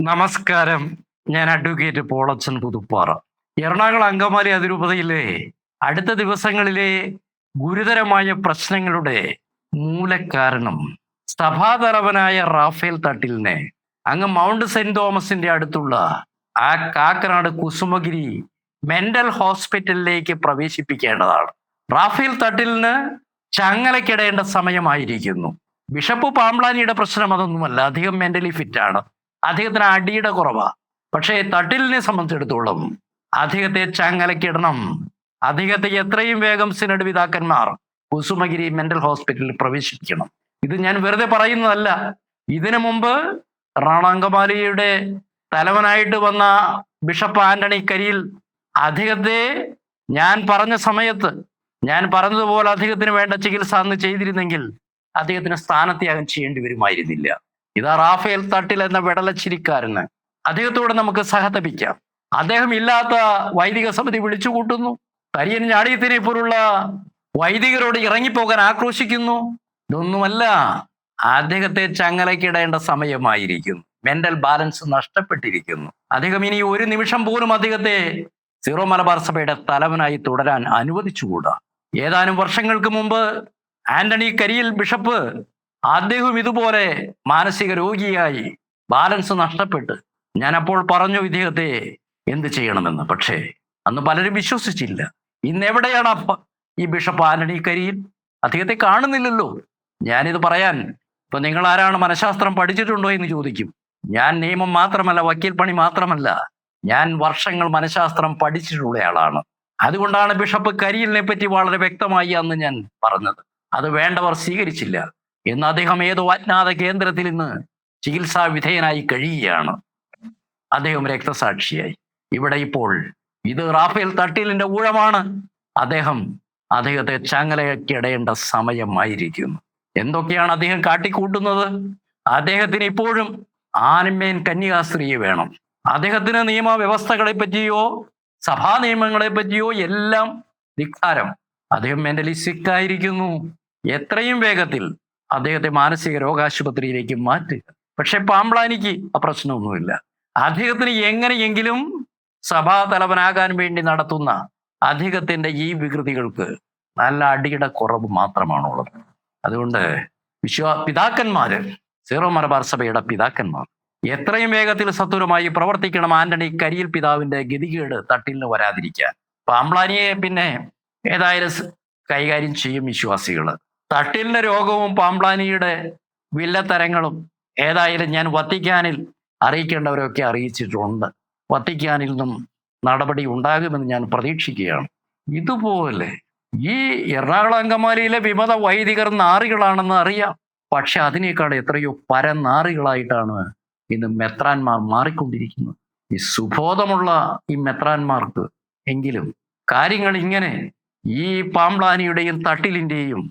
നമസ്കാരം. ഞാൻ അഡ്വക്കേറ്റ് പോളച്ചൻ പുതുപ്പാറ. എറണാകുളം അങ്കമാലി അതിരൂപതയിലെ അടുത്ത ദിവസങ്ങളിലെ ഗുരുതരമായ പ്രശ്നങ്ങളുടെ മൂലകാരണം സഭാതലവനായ റാഫേൽ തട്ടിലിനെ അങ്ങ് മൗണ്ട് സെന്റ് തോമസിന്റെ അടുത്തുള്ള ആ കാക്കനാട് കുസുമഗിരി മെന്റൽ ഹോസ്പിറ്റലിലേക്ക് പ്രവേശിപ്പിക്കേണ്ടതാണ്. റാഫേൽ തട്ടിലിന് ചങ്ങലക്കിടേണ്ട സമയമായിരിക്കുന്നു. ബിഷപ്പ് പാംബ്ലാനിയുടെ പ്രശ്നം അതൊന്നുമല്ല അധികം മെന്റലി ഫിറ്റാണ്. അദ്ദേഹത്തിന് അടിയുടെ കുറവാ. പക്ഷേ തട്ടിലിനെ സംബന്ധിച്ചിടത്തോളം അദ്ദേഹത്തെ ചങ്ങലക്കിടണം. അദ്ദേഹത്തെ എത്രയും വേഗം സിനഡ് പിതാക്കന്മാർ കുസുമഗിരി മെന്റൽ ഹോസ്പിറ്റലിൽ പ്രവേശിപ്പിക്കണം. ഇത് ഞാൻ വെറുതെ പറയുന്നതല്ല. ഇതിനു മുമ്പ് റാണാങ്കമാലിയുടെ തലവനായിട്ട് വന്ന ബിഷപ്പ് ആന്റണി കരിയിൽ അദ്ദേഹത്തെ ഞാൻ പറഞ്ഞ സമയത്ത് ഞാൻ പറഞ്ഞതുപോലെ അദ്ദേഹത്തിന് വേണ്ട ചികിത്സ അന്ന് ചെയ്തിരുന്നെങ്കിൽ അദ്ദേഹത്തിന് സ്ഥാനത്യാഗം ചെയ്യേണ്ടി വരുമായിരുന്നില്ല. ഇതാ റാഫേൽ തട്ടിൽ എന്ന വിടലച്ചിരിക്കാരന്. അദ്ദേഹത്തോടെ നമുക്ക് സഹതപിക്കാം. അദ്ദേഹം ഇല്ലാത്ത വൈദിക സമിതി വിളിച്ചു കൂട്ടുന്നു. തരിയൻ ഞാടിയത്തിനെ പോലുള്ള വൈദികരോട് ഇറങ്ങിപ്പോകാൻ ആക്രോശിക്കുന്നു. ഇതൊന്നുമല്ല അദ്ദേഹത്തെ ചങ്ങലക്കിടേണ്ട സമയമായിരിക്കുന്നു. മെന്റൽ ബാലൻസ് നഷ്ടപ്പെട്ടിരിക്കുന്നു. അദ്ദേഹം ഇനി ഒരു നിമിഷം പോലും അദ്ദേഹത്തെ സീറോ മലബാർ സഭയുടെ തലവനായി തുടരാൻ അനുവദിച്ചുകൂടാ. ഏതാനും വർഷങ്ങൾക്ക് മുമ്പ് ആന്റണി കരിയിൽ ബിഷപ്പ് അദ്ദേഹം ഇതുപോലെ മാനസിക രോഗിയായി ബാലൻസ് നഷ്ടപ്പെട്ട് ഞാൻ അപ്പോൾ പറഞ്ഞു ഇദ്ദേഹത്തെ എന്ത് ചെയ്യണമെന്ന്. പക്ഷേ അന്ന് പലരും വിശ്വസിച്ചില്ല. ഇന്ന് എവിടെയാണ് ഈ ബിഷപ്പ് ആന്റണി കരിയിൽ അദ്ദേഹത്തെ കാണുന്നില്ലല്ലോ. ഞാനിത് പറയാൻ ഇപ്പൊ നിങ്ങൾ ആരാണ് മനഃശാസ്ത്രം പഠിച്ചിട്ടുണ്ടോ എന്ന് ചോദിക്കും. ഞാൻ നിയമം മാത്രമല്ല വക്കീൽ പണി മാത്രമല്ല. ഞാൻ വർഷങ്ങൾ മനഃശാസ്ത്രം പഠിച്ചിട്ടുള്ള ആളാണ്. അതുകൊണ്ടാണ് ബിഷപ്പ് കരിയലിനെ പറ്റി വളരെ വ്യക്തമായി അന്ന് ഞാൻ പറഞ്ഞത്. അത് വേണ്ടവർ സ്വീകരിച്ചില്ല. എന്ന് അദ്ദേഹം ഏതോ അജ്ഞാത കേന്ദ്രത്തിൽ നിന്ന് ചികിത്സാ വിധേയനായി കഴിയുകയാണ്. അദ്ദേഹം രക്തസാക്ഷിയായി. ഇവിടെ ഇപ്പോൾ ഇത് റാഫേൽ തട്ടീലിന്റെ ഊഴമാണ്. അദ്ദേഹം അദ്ദേഹത്തെ ചങ്ങലയ്ക്കിടേണ്ട സമയമായിരിക്കുന്നു. എന്തൊക്കെയാണ് അദ്ദേഹം കാട്ടിക്കൂട്ടുന്നത്? അദ്ദേഹത്തിന് ഇപ്പോഴും ആനമ്മേൻ കന്യാസ്ത്രീയെ വേണം. അദ്ദേഹത്തിന് നിയമവ്യവസ്ഥകളെ പറ്റിയോ സഭാ നിയമങ്ങളെ പറ്റിയോ എല്ലാം ധിക്കാരം. അദ്ദേഹം മെന്റലി സിക്കായിരിക്കുന്നു എത്രയും വേഗത്തിൽ അദ്ദേഹത്തെ മാനസിക രോഗാശുപത്രിയിലേക്ക് മാറ്റുക. പക്ഷെ പാമ്പ്ലാനിക്ക് ആ പ്രശ്നമൊന്നുമില്ല. അദ്ദേഹത്തിന് എങ്ങനെയെങ്കിലും സഭാ തലവനാകാൻ വേണ്ടി നടത്തുന്ന അദ്ദേഹത്തിന്റെ ഈ വികൃതികൾക്ക് നല്ല അടിയുടെ കുറവ് മാത്രമാണുള്ളത്. അതുകൊണ്ട് വിശ്വാ പിതാക്കന്മാര് സീറോ മലബാർ സഭയുടെ പിതാക്കന്മാർ എത്രയും വേഗത്തിൽ സത്വരമായി പ്രവർത്തിക്കണം. ആന്റണി കരിയിൽ പിതാവിന്റെ ഗതികേട് തട്ടിലിന് വരാതിരിക്കാൻ. പാമ്പ്ലാനിയെ പിന്നെ ഏതായാലും കൈകാര്യം ചെയ്യും വിശ്വാസികൾ. തട്ടിലിന്റെ രോഗവും പാമ്പ്ലാനിയുടെ വില്ലത്തരങ്ങളും ഏതായാലും ഞാൻ വത്തിക്കാനിൽ അറിയിക്കേണ്ടവരൊക്കെ അറിയിച്ചിട്ടുണ്ട്. വത്തിക്കാനിൽ നിന്നും നടപടി ഉണ്ടാകുമെന്ന് ഞാൻ പ്രതീക്ഷിക്കുകയാണ്. ഇതുപോലെ ഈ എറണാകുളം അങ്കമാലിയിലെ വിമത വൈദികർ നാറികളാണെന്ന് അറിയാം. പക്ഷെ അതിനേക്കാൾ എത്രയോ പരനാറികളായിട്ടാണ് ഇന്ന് മെത്രാന്മാർ മാറിക്കൊണ്ടിരിക്കുന്നത്. ഈ സുബോധമുള്ള ഈ മെത്രാന്മാർക്ക് എങ്കിലും കാര്യങ്ങൾ ഇങ്ങനെ ഈ പാമ്പ്ലാനിയുടെയും തട്ടിലിന്റെയും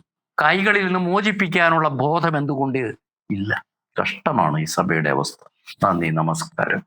കൈകളിൽ നിന്ന് മോചിപ്പിക്കാനുള്ള ബോധം എന്തുകൊണ്ട് ഇല്ല? കഷ്ടമാണ് ഈ സഭയുടെ അവസ്ഥ. നന്ദി നമസ്കാരം.